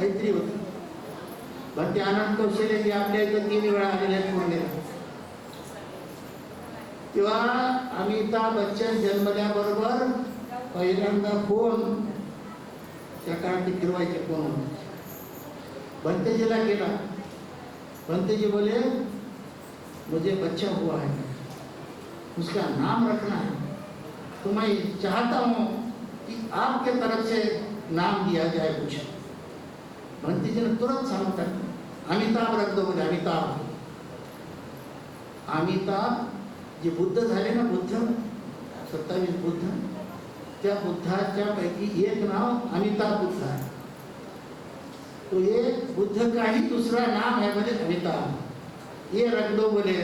मैत्री होती। पण ते आनंद कौशल्य जे आपल्या इथं तीन वेळा आलेले आहेत पुण्याला तेव्हा अमिताभ बच्चन जन्मल्याबरोबर पहिल्यांदा फ़ोन त्या काळात फिरवायचे फ़ोन. भंतेजीला केला. भंतेजी बोले, मुझे बच्चा हुआ है। उसका नाम रखना है। तो मैं चाहता हूँ कि आपके तरफ़ से नाम दिया जाए कुछ। भंतीजीनं तुरंत सांगतात अमिताभ रख म्हणजे अमिताभ. अमिताभ जे बुद्ध झाले ना बुद्ध सत्तावीस बुद्ध त्या बुद्धाच्या पैकी एक नाव अमिताभ बुद्ध आहे. तो एक बुद्ध का ही नाम आहे म्हणजे अमिताभ. हे रख बोले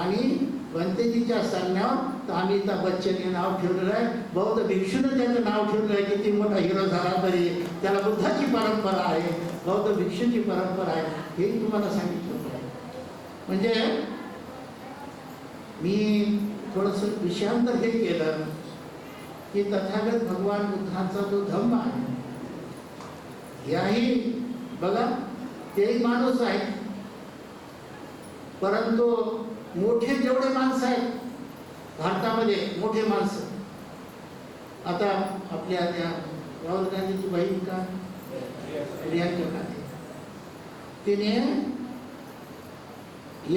आणि वंतेजीच्या सांगण्यावर तर अमिताभ बच्चन हे नाव ठेवलेलं आहे. बौद्ध भिक्षूनं त्याचं नाव ठेवलेलं आहे किती मोठा हिरो झाला तरी त्याला बुद्धाची परंपरा आहे बौद्ध भिक्षूची परंपरा आहे हे तुम्हाला सांगितलं म्हणजे मी थोडस विषयांतर हे केलं की तथागत भगवान बुद्धांचा जो धम्म आहे याही बघा तेही माणूस आहे. परंतु मोठे जेवढे माणसं आहेत भारतामध्ये मोठे माणसं. आता आपल्या त्या राहुल गांधीची बहीण का? प्रियांका गांधी. तिने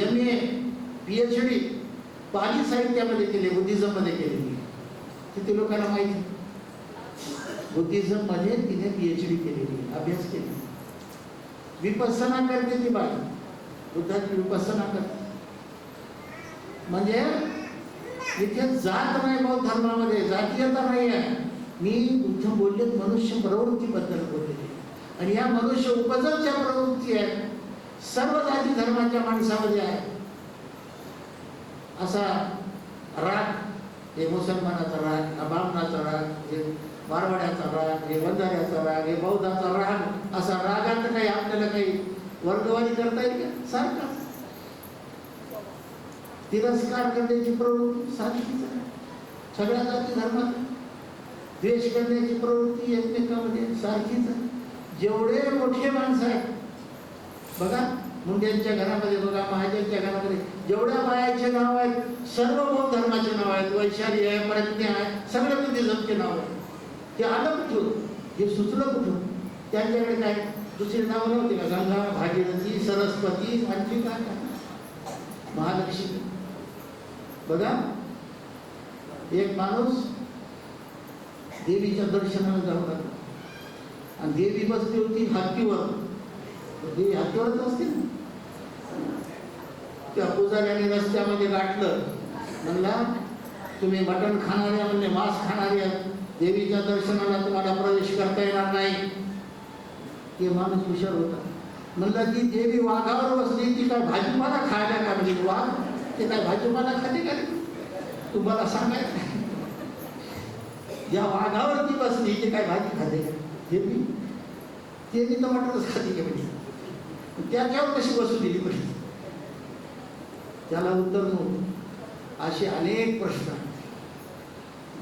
M A P H D Pali साहित्यामध्ये केले बुद्धिझममध्ये केलेली किती लोकांना माहिती? बुद्धिझममध्ये तिने पी एच डी केलेली अभ्यास केली. विपसना करते ती बाई. बुद्धाची विपसना करते. म्हणजे इथे जात नाही बौद्ध धर्मामध्ये जातीयता नाही आहे. मी बुद्ध बोलले मनुष्य प्रवृत्तीबद्दल बोलले आणि या मनुष्य उपजतच्या प्रवृत्ती आहेत सर्व जाती धर्माच्या माणसामध्ये आहे. असा राग हे मुसलमानाचा राग हा राग हे मारवाड्याचा राग हे बंधाऱ्याचा राग हे बौद्धाचा राग असा रागात काही आपल्याला काही वर्गवारी करता येईल का? सारखा तिरस्कार करण्याची प्रवृत्ती सारखीच आहे. सगळ्या जाती धर्मात द्वेष करण्याची प्रवृत्ती एकमेकामध्ये सारखीच आहे. जेवढे मोठे माणसं आहेत बघा मुंड्यांच्या घरामध्ये बघा महाजनच्या घरामध्ये जेवढ्या बायाचे नाव आहेत सर्व बौद्ध धर्माचे नाव आहेत वैशाली आहे प्रज्ञा आहे सगळे बुद्धिझमचे नाव आहे ते आलं कुठून? हे सुचलं कुठून? त्यांच्याकडे काय? दुसरी नावं नव्हती का? गंगा भागीरथी सरस्वती आणखी काय महालक्ष्मी. बघा. एक माणूस देवीच्या दर्शनाला जाऊ लागला आणि देवी बसली होती हत्तीवर देवी हत्तीवरच असते ना? त्या पुजाऱ्याने रस्त्यामध्ये गाठलं. म्हणला तुम्ही मटण खाणारे म्हणजे मांस खाणारे आहेत. देवीच्या दर्शनाला तुम्हाला प्रवेश करता येणार नाही. ते माणूस हुशार होता. म्हणलं ती देवी वाघावर बसली ती काय भाजीपाला खायला का म्हणजे वाघ? ते काय भाजीपाला खाते का? रे? तुम्हाला सांगायचं नाही. ज्या वाघावर ती बसली ती काय भाजी खाते का? देवी ते मी टमाटरच खाते का म्हणजे त्याच्यावर कशी बसू दिली म्हणजे त्याला उत्तर नव्हतं असे अनेक प्रश्न आहेत.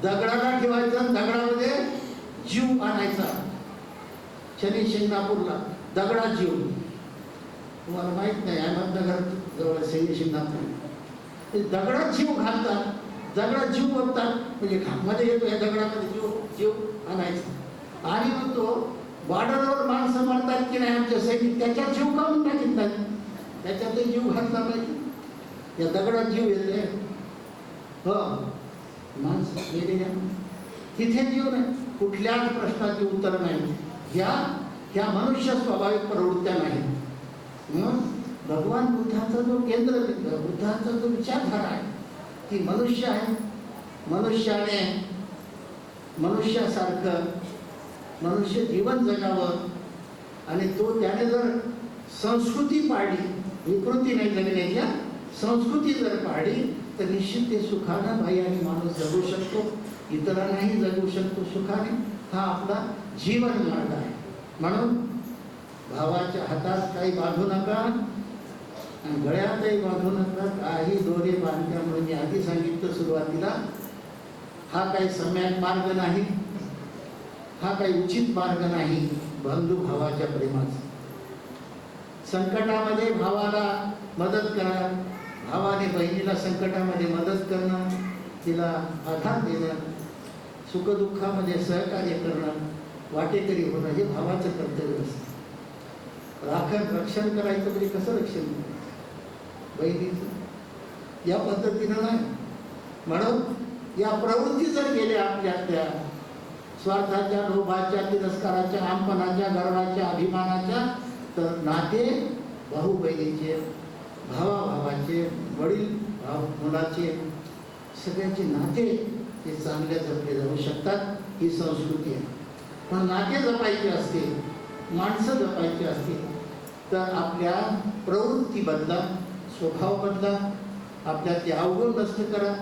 दगडाला ठेवायचं आणि दगडामध्ये जीव आणायचा. शनी शिंगणापूरला दगडात जीव. तुम्हाला माहीत नाही अहमदनगर जवळ शनी शिंगणापूर. ते दगडात जीव घालतात. दगडात जीव ओततात म्हणजे घामध्ये येतो या दगडामध्ये जीव जीव आणायचा. आणि मग तो बॉर्डरवर माणसं मरतात की नाही आमच्या सैनिक? त्याच्यात जीव काढून टाकीत नाही त्याच्यातही जीव घातला पाहिजे. या दगडात जीव येते हो. माणसं गेलेल्या तिथे जीव नाही. कुठल्याच प्रश्नाचे उत्तर नाही. ह्या ह्या मनुष्य स्वाभाविक प्रवृत्त्या नाही म्हणून भगवान बुद्धाचा जो केंद्र बुद्धाचा जो विचारधारा आहे ती मनुष्य आहे. मनुष्याने मनुष्यासारखं मनुष्य जीवन जगावं आणि तो त्याने जर संस्कृती पाळली विकृती नाही जगण्याच्या संस्कृती जर पाळली तर निश्चित ते सुखानं बाई आणि माणूस जगू शकतो. इतरांनाही जगू शकतो सुखाने. हा आपला जीवन मार्ग आहे. म्हणून भावाच्या हातात काही बांधू नका. गळ्यातही बांधू नका काही दोरे बांधल्यामुळे मी आधी सांगितलं सुरुवातीला हा काही सम्यक मार्ग नाही हा काही उचित मार्ग नाही बंधू भावाच्या प्रेमाचं. संकटामध्ये भावाला मदत करा भावाने बहिणीला संकटामध्ये मदत करणं तिला आधार देणं सुखदुःखामध्ये सहकार्य करणं वाटेकरी होणं हे भावाचं कर्तव्य असतं. राखण रक्षण करायचं म्हणजे कसं रक्षण? करायचं बहिणीचं या पद्धतीनं नाही. म्हणून या प्रवृत्ती जर गेल्या आपल्या त्या स्वार्थाच्या लोभाच्या तिरस्काराच्या आमपणाच्या गर्वाच्या अभिमानाच्या तर नाते भाऊ बहिणीचे भावा भावाचे वडील भाव मुलाचे सगळ्यांचे नाते हे चांगले जपले जाऊ शकतात ही संस्कृती आहे. पण नाते जपायचे असतील माणसं जपायची असतील तर आपल्या प्रवृत्तीबद्दल स्वभाव बदला आपल्यात अवगुण नष्ट करा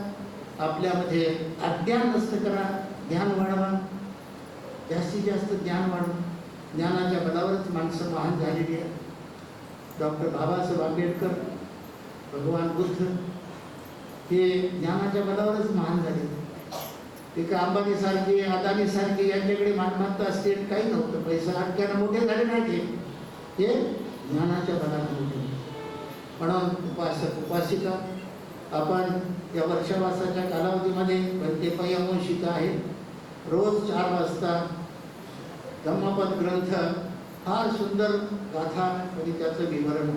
आपल्यामध्ये अज्ञान नष्ट करा ज्ञान वाढवा. जास्तीत जास्त ज्ञान वाढवा. ज्ञानाच्या बलावरच माणसं महान झालेली आहे डॉक्टर बाबासाहेब आंबेडकर भगवान बुद्ध हे ज्ञानाच्या बलावरच महान झाले. ते का अंबानीसारखे अदानीसारखे यांच्याकडे मालमत्ता असते काही नव्हतं. पैसा अडक्यानं मोठे झाले नाही ते. ज्ञानाच्या बलाने मोठे म्हणून उपासक उपासिका आपण या वर्षावासाच्या कालावधीमध्ये ते पयमोशिका आहे. रोज चार वाजता धम्मपद ग्रंथ फार सुंदर गाथा आणि त्याचं विवरण.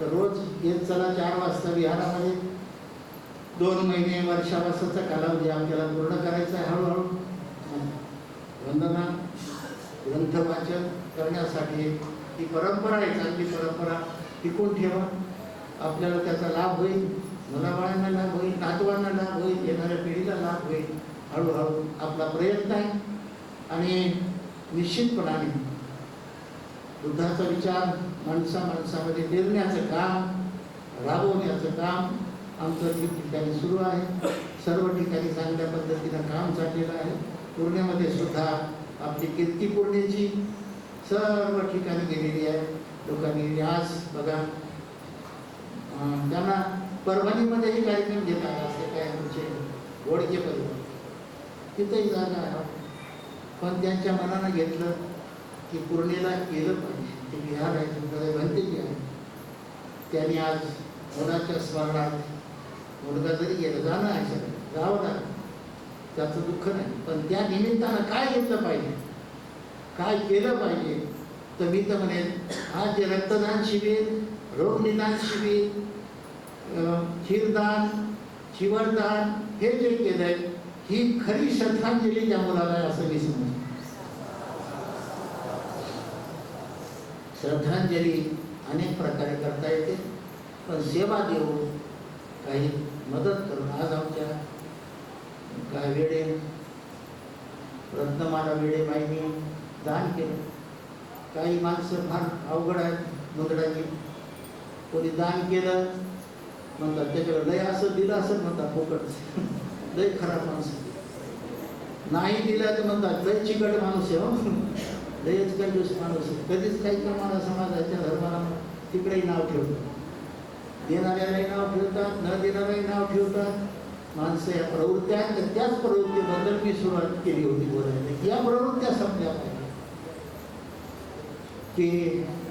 तर रोज येत चला चार वाजता विहारामध्ये. दोन महिने वर्षावासाचा कालावधी आपल्याला पूर्ण करायचा आहे हळूहळू. वंदना ग्रंथ वाचन करण्यासाठी ही परंपरा आहे चांगली परंपरा. टिकून ठेवा. आपल्याला त्याचा लाभ होईल मुलाबाळांना लाभ होईल नातवांना लाभ होईल येणाऱ्या पिढीला लाभ होईल. हळूहळू आपला प्रयत्न आहे. आणि निश्चितपणाने बुद्धाचा विचार माणसा माणसामध्ये निर्ण्याचं काम राबवण्याचं काम आमचं ठिकठिकाणी सुरू आहे. सर्व ठिकाणी चांगल्या पद्धतीनं काम चाललेलं आहे. पूर्णेमध्ये सुद्धा आपली कीर्ती पूर्णेची सर्व ठिकाणी गेलेली लोकांनी आज बघा. त्यांना परभणीमध्येही कार्यक्रम घेतात असे काय आमचे गोडके परिवार तिथेही जागा पण त्यांच्या मनानं घेतलं की पूर्णेला केलं पाहिजे. ते विहार आहे तुमचं भंतेजी आहे. त्यांनी आज मुलाच्या स्मरणात मुलगा जरी गेलं जाणं आहे सगळं. जावं लागलं. त्याचं दुःख नाही. पण त्या निमित्तानं काय घेतलं पाहिजे? काय केलं पाहिजे? तर मी तर म्हणेन आज जे रक्तदान शिबिर रोगनिदान शिबिर अं, क्षीरदान शिवरदान हे जे केलंय ही खरी श्रद्धांजली त्या मुलाला आहे असं मी समजतो. श्रद्धांजली अनेक प्रकारे करता येते पण सेवा देऊन काही मदत करून आज आमच्या काय वेळे रत्नमाला वेळे माहिती दान केलं. काही माणसं फार अवघड आहेत मुंदडाची कोणी दान केलं म्हणतात त्याच्याकडे लय असं दिलं असं म्हणतात फुकट. लय खराब माणसं. नाही दिलं तर म्हणतात लय चिकट माणूस आहे हो. लयच कंजूस माणूस आहे. कधीच काही प्रमाणात समाजाच्या धर्माला तिकडेही नाव ठेवतात देणाऱ्यालाही नाव ठेवतात न देणाऱ्याही नाव ठेवतात. माणसं या प्रवृत्त्या आहेत, तर त्याच प्रवृत्तीबद्दल मी सुरुवात केली होती बोलायला. या प्रवृत्त्या संपल्या. ते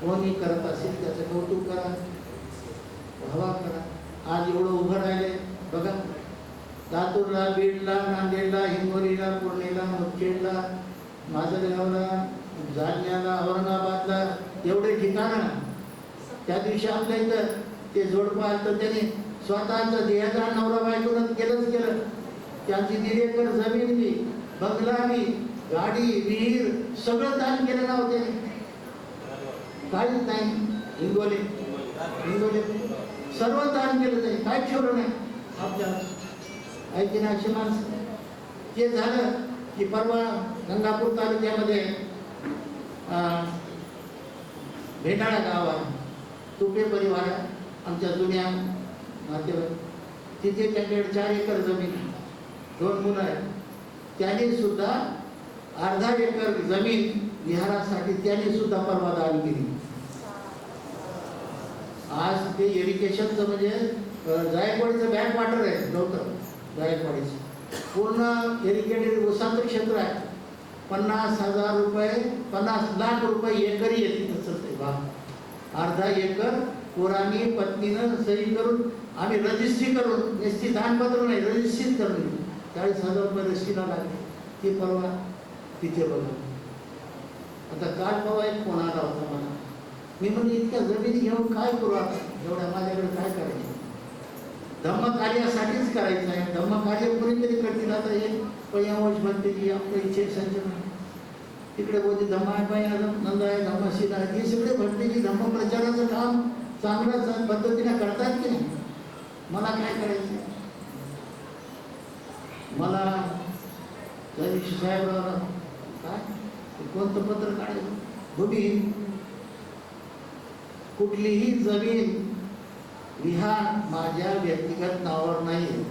कोणी करत असेल त्याचं कौतुक करा भावा करा. आज एवढं उभं राहिले बघा. लातूरला बीडला नांदेडला हिंगोलीला पुणेला मुदखेडला माजलगावला जालन्याला औरंगाबादला एवढे ठिकाणं. त्या दिवशी आपल्या इथं ते जोडपं आलं तर त्याने स्वतःचं देहदान नवरा बायकोनं केलंच केलं. त्यांची दिलेकर जमीन बी बंगला बी गाडी विहीर सगळं दान केलं नव्हते त्याने. काहीच नाही. हिंगोली. हिंगोली. सर्व दान केलं जाईल काय ठेवलं नाही? आपल्या ऐकी अशी माणसं. ते झालं की परवा गंगापूर तालुक्यामध्ये भेटाळा गाव आहे. तुपे परिवार आमच्या जुन्या नातेवाईक. तिथे त्यांच्याकडे चार एकर जमीन दोन मुलं आहेत. त्यांनी सुद्धा अर्धा एकर जमीन विहारासाठी त्यांनी सुद्धा परवा दान केली. आज ते इरिगेशनचं म्हणजे जायकवाडीचं बॅक वॉटर आहे लवकर जायकवाडीचं. पूर्ण इरिगेटेड उसाचं क्षेत्र आहे. पन्नास हजार रुपये पन्नास लाख रुपये एकरी येते तसंच ते बा अर्धा एकर पोरांनी पत्नीनं सही करून आम्ही रजिस्ट्री करून नुसती दानपत्र नाही रजिस्ट्री करून चाळीस हजार रुपये रजिस्ट्रीला लागले. ती परवा तिथे बघा. आता काल परवा एक फोन आला होता मला. मी म्हणजे इतक्या जमिनी घेऊन काय करू आता? एवढ्या माझ्याकडे काय करायचं? धम्मकार्यासाठीच करायचं आहे धम्मकार्य कोणीतरी करतील आता हे? पय्यावश म्हणते की आपल्या इच्छे संचन तिकडे बोलते धम्माय नंद आहे धम्मशील आहे हे सगळे म्हणते की धम्म प्रचाराचं काम चांगल्या पद्धतीने करतात की नाही? मला काय करायचं? मला त्या दिवशी साहेबराव काय? कोणतं पत्र काढायचं? भूमी. कुठलीही जमीन विहान माझ्या व्यक्तिगत नावावर नाही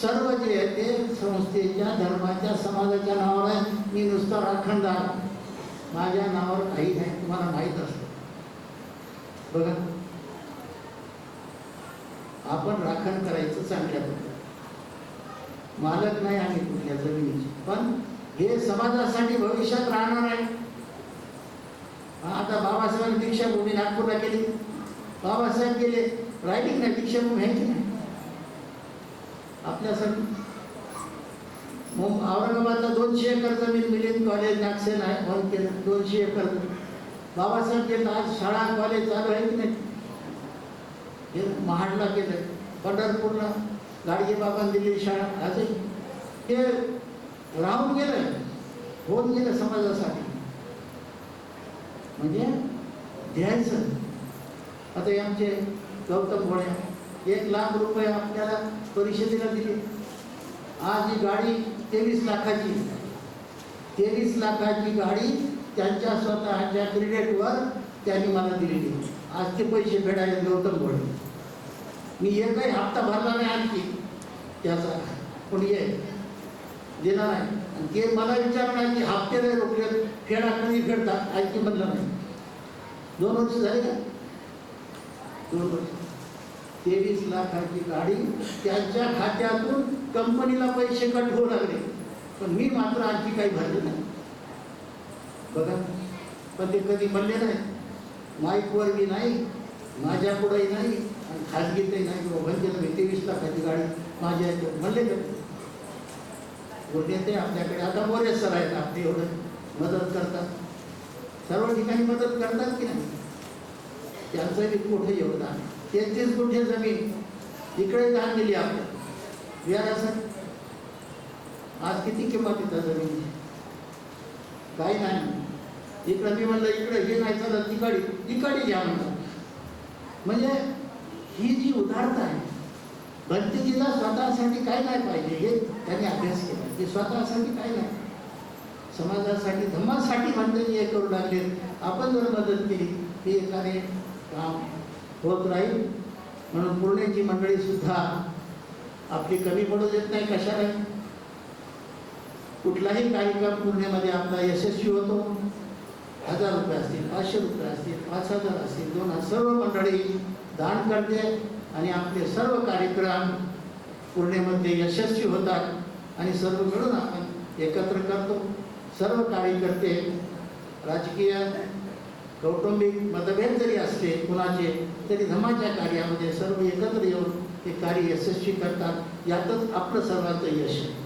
सर्व जे आहे ते संस्थेच्या धर्माच्या समाजाच्या नावावर आहे. मी नुसता राखणदार. माझ्या नावावर काही नाही तुम्हाला माहीत असतं. बघा. आपण राखण करायचं चांगल्या मालक नाही आम्ही कुठल्या जमिनीची. पण हे समाजासाठी भविष्यात राहणार आहे. आता बाबासाहेबांनी दीक्षाभूमी नागपूरला केली. बाबासाहेब गेले राहिली नाही? दीक्षाभूमी आहे की नाही? आपल्यासाठी मग औरंगाबादला दोनशे एकर जमीन मिलिंद कॉलेज नागसेन आहे बंद केलं दोनशे एकर जमीन. बाबासाहेब गेलं आज शाळा कॉलेज चालू आहे की नाही? हे महाडला केलं पंढरपूरला गाडगे बाबा दिलेली शाळा आजही. हे राहून गेलं होऊन गेलं समाजासाठी. म्हणजे द्यायचं आता हे आमचे गौतम भोळे एक लाख रुपये आपल्याला परिषदेला दिले. आज ही गाडी तेवीस लाखाची तेवीस लाखाची गाडी त्यांच्या स्वतःच्या क्रेडिटवर त्यांनी मला दिलेली. आज ते पैसे फेडायला गौतम भोळे मी एकही हप्ता भरला नाही आणखी. त्याचा पण ये देणार नाही ते मला विचारणार की हप्ते नाही रोखले फेडा कधी फेडतात ऐकी म्हणलं नाही. दोन वर्ष झाले का? दोन वर्ष. तेवीस लाखाची गाडी त्यांच्या खात्यातून कंपनीला पैसे कट होऊ लागले. पण मी मात्र आणखी काही भरले नाही. बघा. पण ते कधी म्हणले नाही. माईकवर मी नाही माझ्या पुढेही नाही आणि खाजगीतही नाही. किंवा म्हणजे तेवीस लाखाची गाडी माझ्या याच्यात म्हणले कधी बोलले ते आपल्याकडे. आता मोरे सर आहेत आपले एवढं मदत करतात. सर्व ठिकाणी मदत करतात की नाही? त्यांचं बी कुठे योगदान त्यांचीच कुठे जमीन. इकडे दान दिली आपण. बिहार सर आज किती किंमत येतात जमीन काही नाही. इकडं मी म्हणलं इकडे हे नाही चालत तिकडे तिकडे घ्या म्हणतात म्हणजे ही जी उदारता आहे भक्तीजीला स्वतःसाठी काय नाही पाहिजे हे त्यांनी अभ्यास केला. ते स्वतःसाठी काय नाही. समाजासाठी धम्मासाठी म्हणते हे करू लागले. आपण जर मदत केली ही एकाने काम होत राहील. म्हणून पुण्याची मंडळीसुद्धा आपली कमी पडू देत नाही कशाला कुठलाही कार्यक्रम पुण्यामध्ये आपला यशस्वी होतो. हजार रुपये असतील पाचशे रुपये असतील पाच हजार असतील दोन हजार सर्व मंडळी दान करते आणि आपले सर्व कार्यक्रम पूर्णेमध्ये यशस्वी होतात. आणि सर्व मिळून आपण एकत्र करतो. सर्व कार्यकर्ते राजकीय कौटुंबिक मतभेद जरी असले कुणाचे तरी धमाच्या कार्यामध्ये सर्व एकत्र येऊन ते कार्य यशस्वी करतात. यातच आपलं सर्वांचं यश आहे.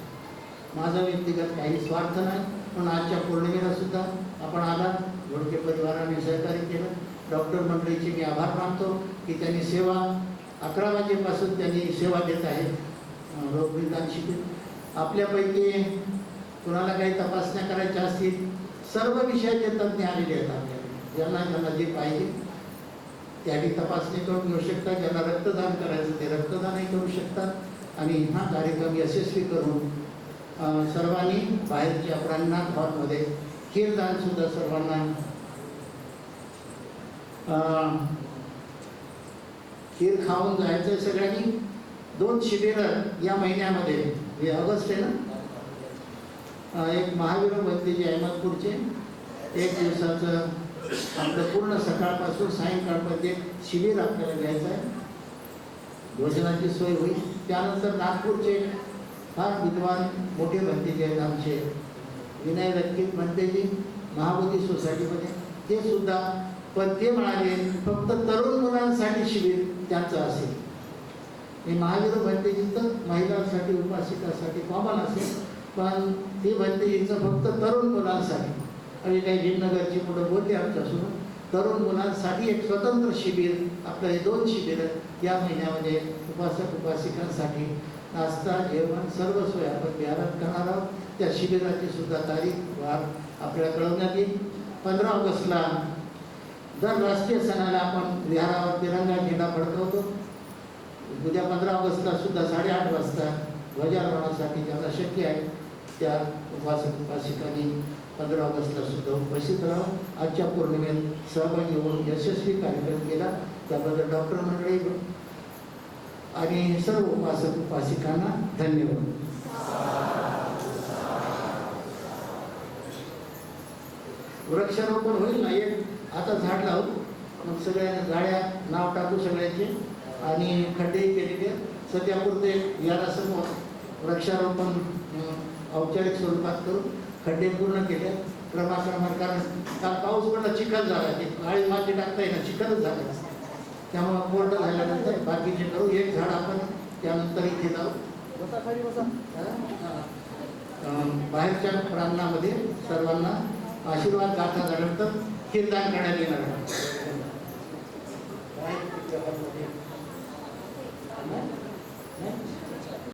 माझा व्यक्तिगत काही स्वार्थ नाही पण आजच्या पौर्णिमेला सुद्धा आपण आलात घोडके परिवाराने सहकार्य केलं. डॉक्टर मंडळीचे मी आभार मानतो की त्यांनी सेवा अकरा वाजेपासून त्यांनी सेवा देत आहेत. अं, शिबिर आपल्यापैकी कुणाला काही तपासण्या करायच्या असतील सर्व विषयाचे तज्ज्ञ आलेले आहेत आपल्याकडे. ज्यांना ज्यांना जे पाहिजे त्याही तपासणी करून घेऊ शकतात ज्यांना रक्तदान करायचं ते रक्तदानही करू शकतात. आणि हा कार्यक्रम यशस्वी करून सर्वांनी बाहेरच्या प्राणनाथ हॉलमध्ये खीरदानसुद्धा सर्वांना खीर खाऊन जायचं सगळ्यांनी. दोन शिबिरं या महिन्यामध्ये हे ऑगस्ट आहे ना? एक महावीर भक्तीचे अहमदपूरचे एक दिवसाचं आपलं पूर्ण सकाळपासून सायंकाळपर्यंत एक शिबिर आपल्याला घ्यायचं आहे. भोजनाची सोय होईल. त्यानंतर नागपूरचे फार विद्वान मोठे भक्तीचे आहेत आमचे. विनय व्यक्ती म्हणतेजी महाबोधी सोसायटीमध्ये. ते सुद्धा पण ते म्हणाले फक्त तरुण मुलांसाठी शिबिर त्यांचं असेल. हे महावीर भंतेजीचं महिलांसाठी उपासिकासाठी कॉमन असेल पण ते भंतेजीचं फक्त तरुण मुलांसाठी. आणि काही भीमनगरची मुलं बोलली आमच्यासोबत. तरुण मुलांसाठी एक स्वतंत्र शिबिर आपलं हे दोन शिबिरं या महिन्यामध्ये उपासक उपासिकांसाठी नाश्ता जेवण सर्व सोय आपण बिहारात करणार आहोत. त्या शिबिराची सुद्धा तारीख वार आपल्याला कळवण्यात येईल. पंधरा ऑगस्टला दर राष्ट्रीय सणाला आपण विहारावर तिरंगा झेंडा फडकवतो. उद्या पंधरा ऑगस्टला सुद्धा साडेआठ वाजता ध्वजारोहणासाठी ज्याला शक्य आहे त्या उपासक उपासिकांनी पंधरा ऑगस्टला सुद्धा उपस्थित राहून आजच्या पौर्णिमेत सहभागी होऊन यशस्वी कार्यक्रम केला. त्याबद्दल डॉक्टर मंडळी आणि सर्व उपासक उपासिकांना धन्यवाद. वृक्षारोपण होईल ना? एक आता झाड लावू. मग सगळ्या गाड्या नाव टाकू सगळ्यांचे. आणि खड्डेही केलेले सध्यापुरते यारासमोर वृक्षारोपण औपचारिक स्वरूपात करून खड्डे पूर्ण केले. क्रमाक्रमात कारण काल पाऊस पडला चिखल झाला. ते काळी माती टाकता येईना चिखलच झाला. त्यामुळं कोरडं झाल्यानंतर बाकीचे करू एक झाड आपण त्यानंतर इथे अं, बाहेरच्या प्रांगणामध्ये सर्वांना आशीर्वाद गाथा झाल्यानंतर कीर्तन करण्यात येणार হ্যাঁ